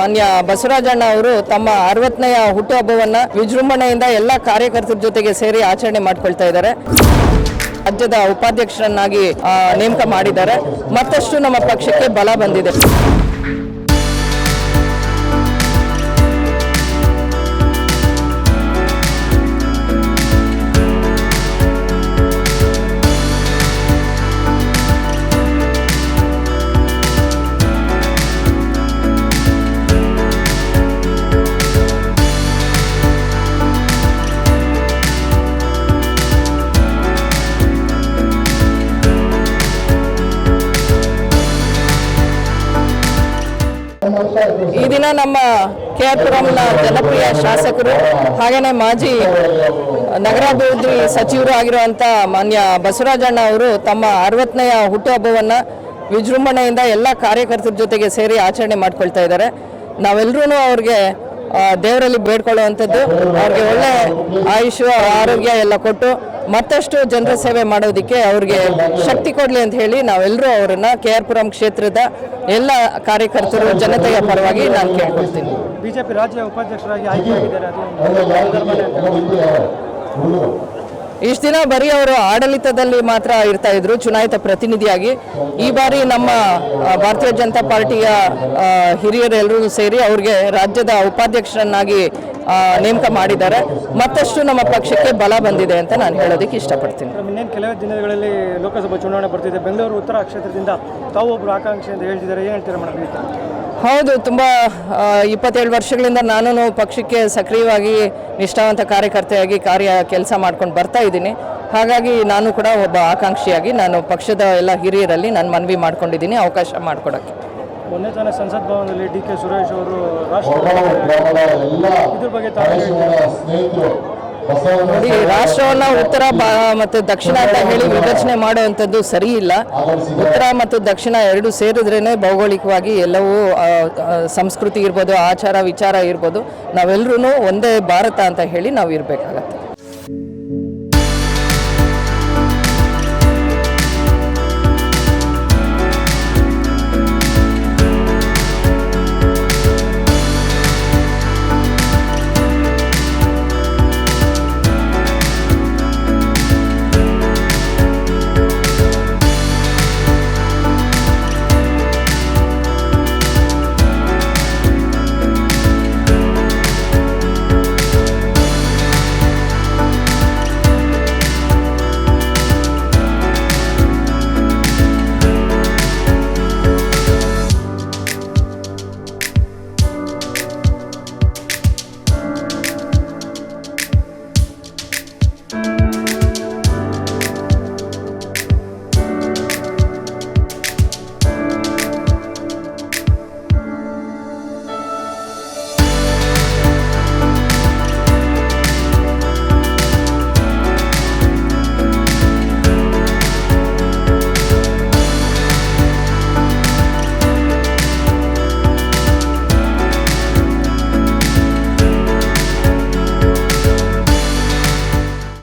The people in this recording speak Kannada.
ಮಾನ್ಯ ಬಸವರಾಜಣ್ಣ ಅವರು ತಮ್ಮ ಅರವತ್ತನೆಯ ಹುಟ್ಟುಹಬ್ಬವನ್ನ ವಿಜೃಂಭಣೆಯಿಂದ ಎಲ್ಲ ಕಾರ್ಯಕರ್ತರ ಜೊತೆಗೆ ಸೇರಿ ಆಚರಣೆ ಮಾಡ್ಕೊಳ್ತಾ ಇದ್ದಾರೆ. ರಾಜ್ಯದ ಉಪಾಧ್ಯಕ್ಷರನ್ನಾಗಿ ನೇಮಕ ಮಾಡಿದ್ದಾರೆ. ಮತ್ತಷ್ಟು ನಮ್ಮ ಪಕ್ಷಕ್ಕೆ ಬಲ ಬಂದಿದೆ. ಈ ದಿನ ನಮ್ಮ ಕೆ ಆರ್ ಪುರಂನ ಜನಪ್ರಿಯ ಶಾಸಕರು ಹಾಗೇನೆ ಮಾಜಿ ನಗರಾಭಿವೃದ್ಧಿ ಸಚಿವರು ಆಗಿರುವಂಥ ಮಾನ್ಯ ಬಸವರಾಜಣ್ಣ ಅವರು ತಮ್ಮ ಅರವತ್ತನೆಯ ಹುಟ್ಟುಹಬ್ಬವನ್ನ ವಿಜೃಂಭಣೆಯಿಂದ ಎಲ್ಲ ಕಾರ್ಯಕರ್ತರ ಜೊತೆಗೆ ಸೇರಿ ಆಚರಣೆ ಮಾಡ್ಕೊಳ್ತಾ ಇದ್ದಾರೆ. ನಾವೆಲ್ಲರೂ ಅವ್ರಿಗೆ ದೇವರಲ್ಲಿ ಬೇಡ್ಕೊಳ್ಳುವಂಥದ್ದು ಅವ್ರಿಗೆ ಒಳ್ಳೆ ಆಯುಷ್ಯ ಆರೋಗ್ಯ ಎಲ್ಲ ಕೊಟ್ಟು ಮತ್ತಷ್ಟು ಜನರ ಸೇವೆ ಮಾಡೋದಕ್ಕೆ ಅವ್ರಿಗೆ ಶಕ್ತಿ ಕೊಡಲಿ ಅಂತ ಹೇಳಿ ನಾವೆಲ್ಲರೂ ಅವರನ್ನ ಕೆ ಆರ್ ಪುರಂ ಕ್ಷೇತ್ರದ ಎಲ್ಲ ಕಾರ್ಯಕರ್ತರು ಜನತೆಯ ಪರವಾಗಿ ನಾನು ಕೇಳ್ಕೊಳ್ತೀನಿ. ಬಿಜೆಪಿ ರಾಜ್ಯ ಉಪಾಧ್ಯಕ್ಷರಾಗಿ ಆಯ್ಕೆಯಾಗಿದ್ದಾರೆ ಇಷ್ಟು ದಿನ ಬರೀ ಅವರು ಆಡಳಿತದಲ್ಲಿ ಮಾತ್ರ ಇರ್ತಾ ಇದ್ರು, ಚುನಾಯಿತ ಪ್ರತಿನಿಧಿಯಾಗಿ. ಈ ಬಾರಿ ನಮ್ಮ ಭಾರತೀಯ ಜನತಾ ಪಾರ್ಟಿಯ ಹಿರಿಯರೆಲ್ಲರೂ ಸೇರಿ ಅವ್ರಿಗೆ ರಾಜ್ಯದ ಉಪಾಧ್ಯಕ್ಷರನ್ನಾಗಿ ನೇಮಕ ಮಾಡಿದ್ದಾರೆ. ಮತ್ತಷ್ಟು ನಮ್ಮ ಪಕ್ಷಕ್ಕೆ ಬಲ ಬಂದಿದೆ ಅಂತ ನಾನು ಹೇಳೋದಕ್ಕೆ ಇಷ್ಟಪಡ್ತೀನಿ. ಇನ್ನೇನು ಕೆಲವೇ ದಿನಗಳಲ್ಲಿ ಲೋಕಸಭಾ ಚುನಾವಣೆ ಬರ್ತಿದೆ. ಬೆಂಗಳೂರು ಉತ್ತರ ಕ್ಷೇತ್ರದಿಂದ ತಾವು ಒಬ್ಬರು ಆಕಾಂಕ್ಷಿ ಅಂತ ಹೇಳ್ತಿದ್ದಾರೆ. ಏನು ಹೇಳ್ತೀರಾ ಮೇಡಮ್? ಹೌದು ತುಂಬ ಇಪ್ಪತ್ತೇಳು ವರ್ಷಗಳಿಂದ ನಾನು ಪಕ್ಷಕ್ಕೆ ಸಕ್ರಿಯವಾಗಿ ನಿಷ್ಠಾವಂತ ಕಾರ್ಯಕರ್ತೆಯಾಗಿ ಕಾರ್ಯ ಕೆಲಸ ಮಾಡ್ಕೊಂಡು ಬರ್ತಾ ಇದ್ದೀನಿ ಹಾಗಾಗಿ ನಾನು ಕೂಡ ಒಬ್ಬ ಆಕಾಂಕ್ಷಿಯಾಗಿ ನಾನು ಪಕ್ಷದ ಎಲ್ಲ ಹಿರಿಯರಲ್ಲಿ ನಾನು ಮನವಿ ಮಾಡ್ಕೊಂಡಿದ್ದೀನಿ ಅವಕಾಶ ಮಾಡಿಕೊಡೋಕ್ಕೆ ಮೊನ್ನೆ ತಾನೇ ಸಂಸತ್ ಭವನದಲ್ಲಿ ಡಿ ಕೆ ಸುರೇಶ್ ಅವರು ರಾಷ್ಟ್ರ ಇದ್ರ ಬಗ್ಗೆ? ನೋಡಿ, ರಾಷ್ಟ್ರವನ್ನು ಉತ್ತರ ಮತ್ತು ದಕ್ಷಿಣ ಅಂತ ಹೇಳಿ ವಿಭಜನೆ ಮಾಡುವಂಥದ್ದು ಸರಿ ಇಲ್ಲ. ಉತ್ತರ ಮತ್ತು ದಕ್ಷಿಣ ಎರಡು ಸೇರಿದ್ರೇ ಭೌಗೋಳಿಕವಾಗಿ ಎಲ್ಲವೂ ಸಂಸ್ಕೃತಿ ಇರ್ಬೋದು, ಆಚಾರ ವಿಚಾರ ಇರ್ಬೋದು. ನಾವೆಲ್ಲರೂ ಒಂದೇ ಭಾರತ ಅಂತ ಹೇಳಿ ನಾವು ಇರಬೇಕಾಗತ್ತೆ